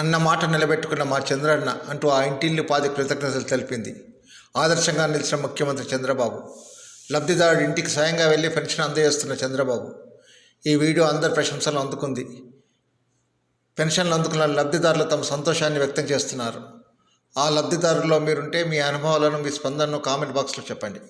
అన్న మాట నిలబెట్టుకున్న మా చంద్రన్న అంటూ ఆ ఇంటిల్లి పాది కృతజ్ఞతలు తెలిపింది. ఆదర్శంగా నిలిచిన ముఖ్యమంత్రి చంద్రబాబు. లబ్ధిదారుడు ఇంటికి స్వయంగా వెళ్ళి పెన్షన్ అందజేస్తున్న చంద్రబాబు. ఈ వీడియో అందరి ప్రశంసలు అందుకుంది. పెన్షన్లు అందుకున్న లబ్ధిదారులు తమ సంతోషాన్ని వ్యక్తం చేస్తున్నారు. ఆ లబ్ధిదారుల్లో మీరుంటే మీ అనుభవాలను మీ స్పందనను కామెంట్ బాక్స్లో చెప్పండి.